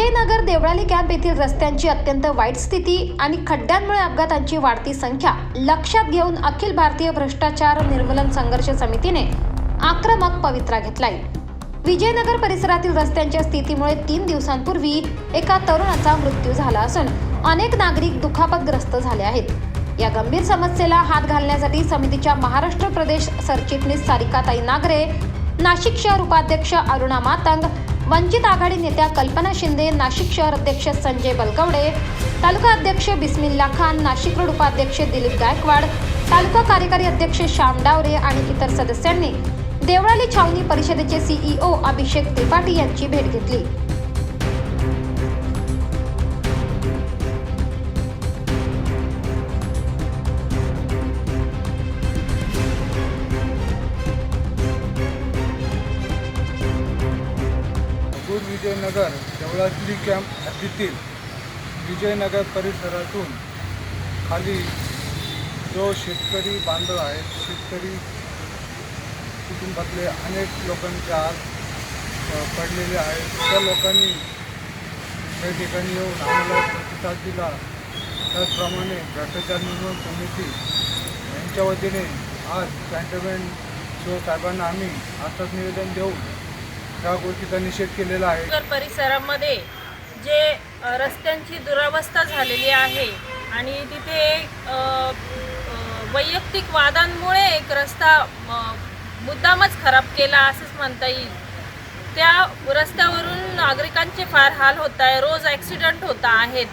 Vijayanagar Deolali camp येथील रस्त्यांची अत्यंत वाईट स्थिती आणि खड्ड्यांमुळे अपघातांची वाढती संख्या लक्षात घेऊन अखिल भारतीय भ्रष्टाचार निर्मूलन संघर्ष समितीने आक्रमक पवित्रा घेतलाय. विजयनगर परिसरातील रस्त्यांच्या स्थितीमुळे तीन दिवसांपूर्वी एका तरुणाचा मृत्यू झाला असून अनेक नागरिक दुखापतग्रस्त झाले आहेत. या गंभीर समस्येला हात घालण्यासाठी समितीच्या महाराष्ट्र प्रदेश सरचिटणीस सारिकाताई नागरे नाशिक शहर उपाध्यक्ष अरुणा मातंग वंचित आघाडी नेत्या कल्पना शिंदे नाशिक शहर अध्यक्ष संजय बलकवडे तालुका अध्यक्ष बिस्मिल्ला खान नाशिक रोड उपाध्यक्ष दिलीप गायकवाड तालुका कार्यकारी अध्यक्ष श्याम डावरे आणि इतर सदस्यांनी देवळाली छावणी परिषदेचे सीईओ अभिषेक त्रिपाठी यांची भेट घेतली. दूर विजयनगर देवळाली कॅम्प हद्दीतील विजयनगर परिसरातून खाली जो शेतकरी बांधव आहेत शेतकरी कुटुंबातले अनेक लोकांचे आत पडलेले आहेत. त्या लोकांनी त्या ठिकाणी येऊन आम्हाला प्रतिसाद दिला. त्याचप्रमाणे भ्रष्टाचार निर्माण समिती यांच्या वतीने आज कॅन्टोन्मेंट शिवसाहेबांना आम्ही आताच निवेदन देऊ ह्या गोष्टीचा निषेध केलेला आहे. परिसरामध्ये जे रस्त्यांची दुरावस्था झालेली आहे आणि तिथे वैयक्तिक वादांमुळे एक रस्ता मुद्दामच खराब केला असंच म्हणता येईल. त्या रस्त्यावरून नागरिकांचे फार हाल होत आहे रोज ॲक्सिडंट होत आहेत.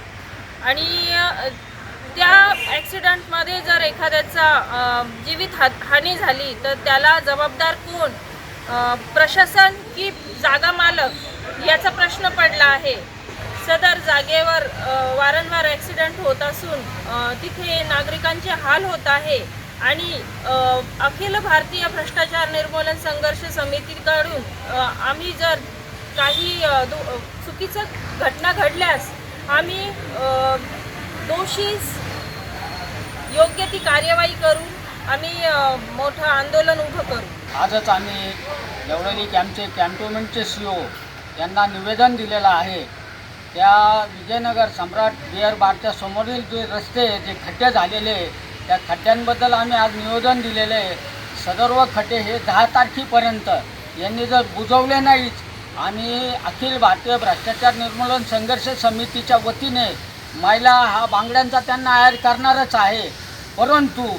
आणि त्या ॲक्सिडंटमध्ये जर एखाद्याचा जीवित हानी झाली तर त्याला जबाबदार कोण? प्रशासन की जागा मालक याचा प्रश्न पडला आहे. सदर जागेवर वारंवार ॲक्सिडेंट होत असून तिथे नागरिकांचे हाल होत आहे आणि अखिल भारतीय भ्रष्टाचार निर्मूलन संघर्ष समितीकडून आम्ही जर काही चुकीचं घटना घडल्यास आम्ही दोषीस योग्य ती कार्यवाही करून आम्ही मोठं आंदोलन उभं करू. आजच आम्ही देवळली कॅम्पचे कॅन्टोनमेंटचे सी ओ यांना निवेदन दिलेलं आहे. त्या विजयनगर सम्राट बिअर बारच्या समोरील जे रस्ते जे खड्डे झालेले त्या खड्ड्यांबद्दल आम्ही आज निवेदन दिलेले आहे. सदर्व खड्डे हे दहा तारखेपर्यंत यांनी जर बुजवले नाहीच आम्ही अखिल भारतीय भ्रष्टाचार निर्मूलन संघर्ष समितीच्या वतीने महिला हा बांगड्यांचा त्यांना आयर करणारच आहे. परंतु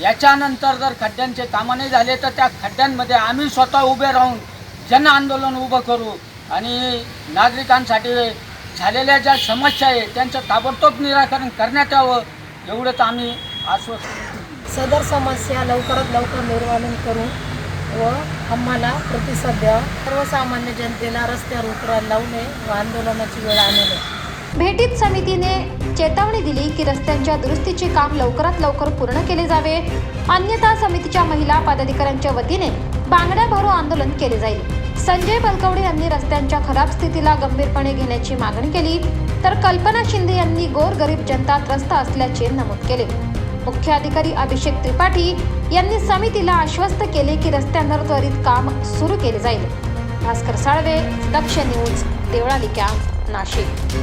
याच्यानंतर जर खड्ड्यांचे कामं नाही झाले तर त्या खड्ड्यांमध्ये आम्ही स्वतः उभे राहून जन आंदोलन उभं करू. आणि नागरिकांसाठी झालेल्या ज्या समस्या आहे त्यांचं ताबडतोब निराकरण करण्यात यावं एवढंच आम्ही आश्वस्त सदर समस्या लवकरात लवकर निर्वालन करू व आम्हाला प्रतिसाद द्यावा सर्वसामान्य जनतेला रस्त्यावर उतरायला लावू नये व आंदोलनाची वेळ आणू नये. भेटीत समितीने चेतावणी दिली की रस्त्यांच्या दुरुस्तीचे काम लवकरात लवकर पूर्ण केले जावे. अन्यथा समितीच्या महिला पदाधिकाऱ्यांच्या वतीने बांगड्या भरो आंदोलन केले जाईल. संजय बलकवडे यांनी रस्त्यांच्या खराब स्थितीला गंभीरपणे घेण्याची मागणी केली. तर कल्पना शिंदे यांनी गोरगरीब जनता त्रस्त असल्याचे नमूद केले. मुख्य अधिकारी अभिषेक त्रिपाठी यांनी समितीला आश्वस्त केले की रस्त्यांवर त्वरित काम सुरू केले जाईल. Bhaskar Salve Daksh news Deolali camp Nashik.